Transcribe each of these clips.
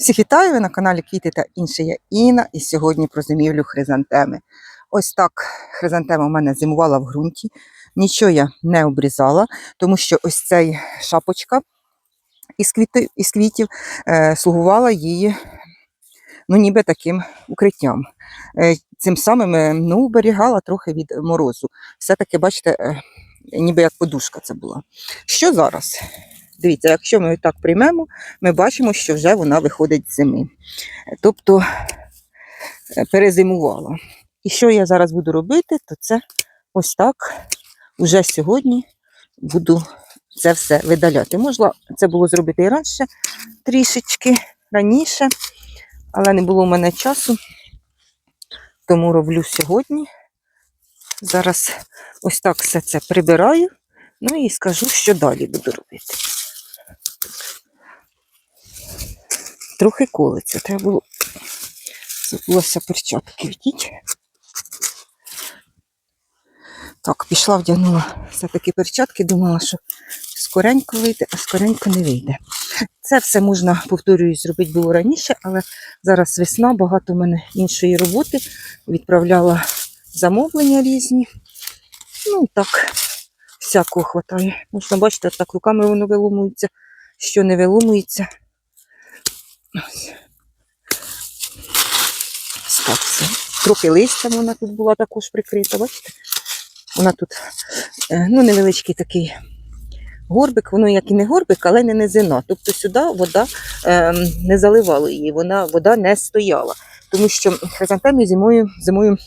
Всіх вітаю на каналі Квіти та інше я Інна. І сьогодні про зимівлю хризантеми. Ось так хризантема в мене зимувала в ґрунті. Нічого я не обрізала, тому що ось цей шапочка із квітів, із квітів е, слугувала її ну, ніби таким укриттям. Е, цим самим е, ну, уберігала трохи від морозу. Все-таки, бачите, е, ніби як подушка це була. Що зараз? Дивіться, якщо ми так приймемо, ми бачимо, що вже вона виходить з зими. Тобто е, перезимувала. І що я зараз буду робити, то це ось так уже сьогодні буду це все видаляти. Можна це було зробити і раніше, трішечки раніше, але не було в мене часу, тому роблю сьогодні. Зараз ось так все це прибираю, ну і скажу, що далі буду робити. Трохи колиться, треба було забулося перчатки вдіть. Так, пішла, вдягнула все-таки перчатки, думала, що скоренько вийде, а скоренько не вийде. Це все можна, повторюю, зробити було раніше, але зараз весна, багато в мене іншої роботи. Відправляла замовлення різні. Ну, так, всякого хватає. Можна бачити, так руками воно виломується, що не виломується. Ось. Ось. Трохи листям вона тут була також прикрита, бачите? Вона тут е, ну, невеличкий такий горбик, воно як і не горбик, але не низина. Тобто сюди вода е, не заливала її, вона, вода не стояла. Тому що хризантемі зимою, зимою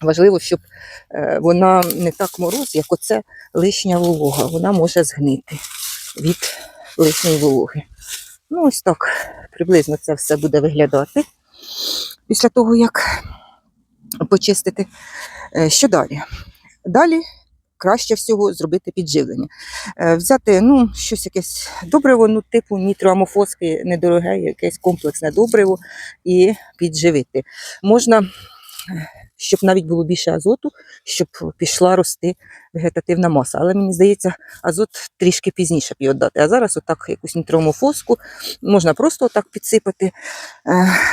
важливо, щоб е, вона не так мороз, як оце лишня волога. Вона може згнити від лишньої вологи. Ну, ось так приблизно це все буде виглядати після того, як почистити. Е, Що далі? Далі краще всього зробити підживлення. Е, Взяти ну, щось якесь добриво, ну, типу нітроамофоски, недороге, якесь комплексне добриво і підживити. Можна, щоб навіть було більше азоту, щоб пішла рости вегетативна маса. Але мені здається, азот трішки пізніше б його дати. А зараз отак якусь нітроамофоску можна просто отак підсипати, е,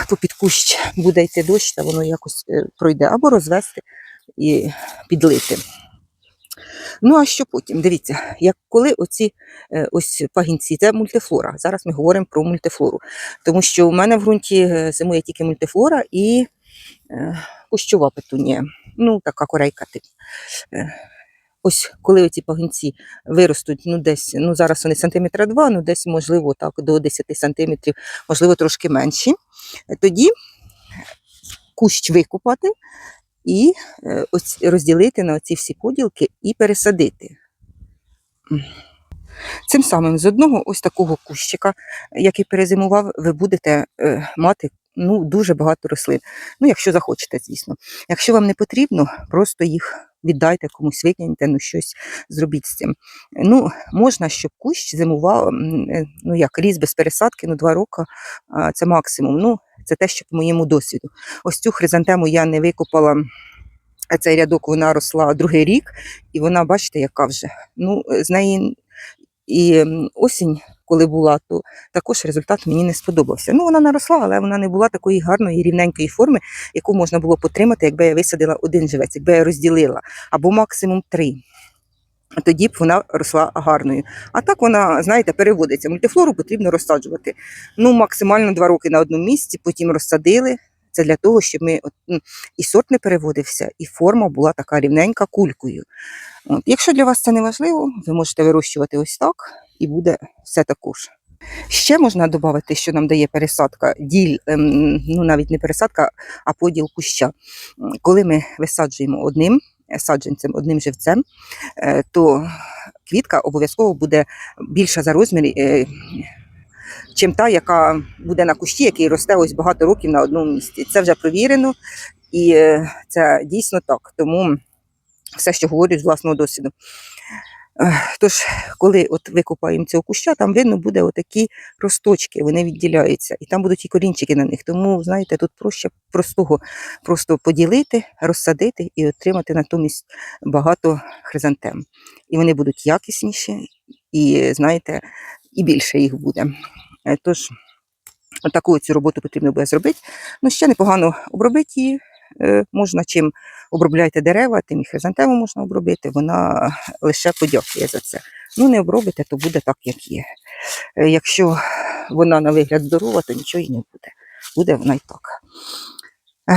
попід кущ буде йти дощ, та воно якось е, пройде, або розвести і підлити. Ну, а що потім? Дивіться, як коли оці е, ось пагінці, це мультифлора. Зараз ми говоримо про мультифлору. Тому що у мене в ґрунті зимує тільки мультифлора і кущова петунія. Ну, така корейка тип. Е, Ось коли оці пагінці виростуть, ну десь, ну зараз вони сантиметра два, ну десь, можливо, так, до 10 сантиметрів, можливо, трошки менші. Е, Тоді кущ викопати і е, ось розділити на оці всі поділки і пересадити. Цим самим з одного ось такого кущика, який перезимував, ви будете мати ну, дуже багато рослин. Ну, якщо захочете, звісно. Якщо вам не потрібно, просто їх віддайте комусь, викиньте, ну щось зробіть з цим. Ну, можна, щоб кущ зимував, е, ну як ріс без пересадки, ну два роки це максимум. Ну, це те, що по моєму досвіду. Ось цю хризантему я не викопала. Цей рядок вона росла другий рік, і вона, бачите, яка вже. Ну, з неї і осінь, коли була, то також результат мені не сподобався. Ну, вона наросла, але вона не була такої гарної рівненької форми, яку можна було потримати, якби я висадила один живець, якби я розділила, або максимум три. Тоді б вона росла гарною. А так вона, знаєте, переводиться. Мультифлору потрібно розсаджувати. Ну, максимально два роки на одному місці, потім розсадили. Це для того, щоб ми от, і сорт не переводився, і форма була така рівненька кулькою. От. Якщо для вас це не важливо, ви можете вирощувати ось так, і буде все також. Ще можна додати, що нам дає пересадка, діль, ем, ну навіть не пересадка, а поділ куща. Коли ми висаджуємо одним саджанцем, одним живцем, е, то квітка обов'язково буде більша за розмір, е, чим та, яка буде на кущі, який росте ось багато років на одному місці. Це вже провірено, і е, це дійсно так. Тому все, що говорю з власного досвіду. Тож, коли от викопаємо цього куща, там видно буде отакі росточки, вони відділяються, і там будуть і корінчики на них. Тому, знаєте, тут проще простого просто поділити, розсадити і отримати натомість багато хризантем. І вони будуть якісніші, і знаєте, і більше їх буде. Е, Тож Таку цю роботу потрібно буде зробити. Ну, ще непогано обробити її. Е, Можна чим обробляєте дерева, тим і хризантему можна обробити, вона лише подякує за це. Ну, не обробите, то буде так, як є. Е, Якщо вона на вигляд здорова, то нічого і не буде. Буде вона і так.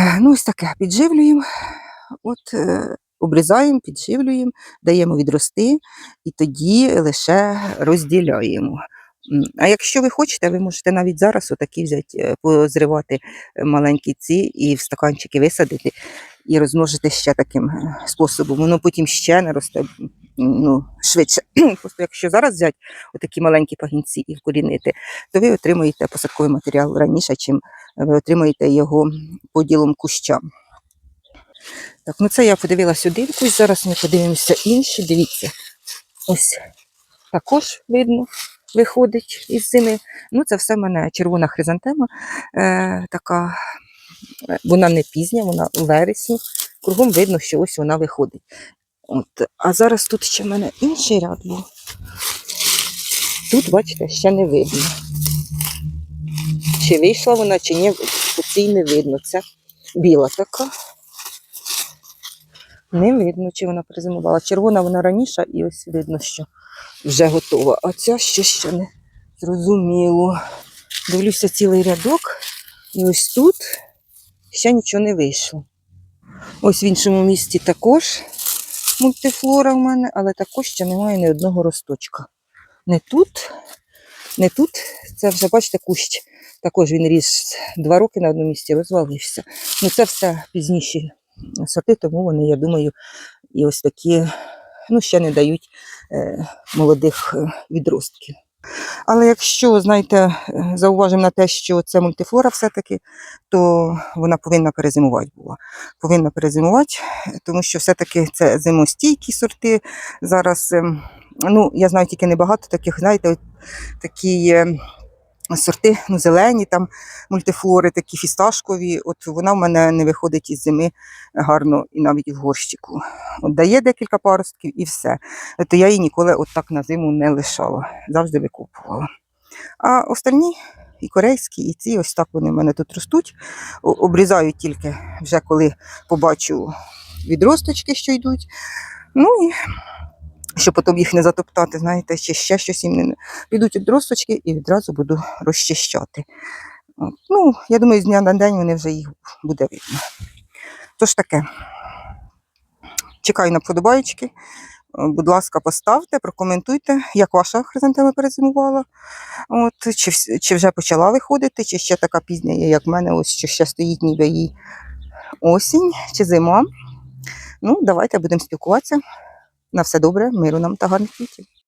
Е, Ну, ось таке підживлюємо, от, обрізаємо, підживлюємо, даємо відрости і тоді лише розділяємо. А якщо ви хочете, ви можете навіть зараз отакі взяти, е, позривати е, маленькі ці і в стаканчики висадити і розмножити ще таким е, способом. Воно потім ще не росте ну, швидше. Просто якщо зараз взяти отакі маленькі пагінці і вкорінити, то ви отримуєте посадковий матеріал раніше, чим ви отримуєте його поділом куща. Так, ну це я подивилася один кущ, зараз ми подивимося інші. Дивіться, ось також видно, виходить із зими. Ну, це все в мене червона хризантема, е, така, е, вона не пізня, вона у вересні. Кругом видно, що ось вона виходить. От. А зараз тут ще в мене інший ряд був. Тут, бачите, ще не видно. Чи вийшла вона, чи ні, по цій не видно. Це біла така. Не видно, чи вона призимувала. Червона вона раніше, і ось видно, що вже готова. А ця ще ще не зрозуміло. Дивлюся цілий рядок, і ось тут ще нічого не вийшло. Ось в іншому місці також мультифлора в мене, але також ще немає ні одного росточка. Не тут, не тут. Це вже, бачите, кущ. Також він ріс два роки на одному місці, розвалився. Ну, це все пізніші сорти, тому вони, я думаю, і ось такі ну, ще не дають е, молодих е, відростків. Але якщо, знаєте, е, зауважимо на те, що це мультифлора все-таки, то вона повинна перезимувати була. Повинна перезимувати, тому що все-таки це зимостійкі сорти. Зараз, ем, ну, я знаю тільки небагато таких, знаєте, такі сорти, ну, зелені, там мультифлори, такі фісташкові. От вона в мене не виходить із зими гарно і навіть в горщику. От дає декілька паростків і все. То я її ніколи от так на зиму не лишала, завжди викопувала. А остальні, і корейські, і ці, ось так вони в мене тут ростуть. Обрізаю тільки вже коли побачу відросточки, що йдуть. Ну і щоб потім їх не затоптати, знаєте, чи ще щось їм не підуть відросточки і відразу буду розчищати. Ну, я думаю, з дня на день вони вже їх буде видно. Тож таке. Чекаю на вподобаєчки. Е, Будь ласка, поставте, прокоментуйте, як ваша хризантема перезимувала. От, чи, чи вже почала виходити, чи ще така пізня є, як в мене, ось що ще стоїть ніби їй осінь чи зима. Ну, давайте будемо спілкуватися. На все добре, миру нам та гарних квітів.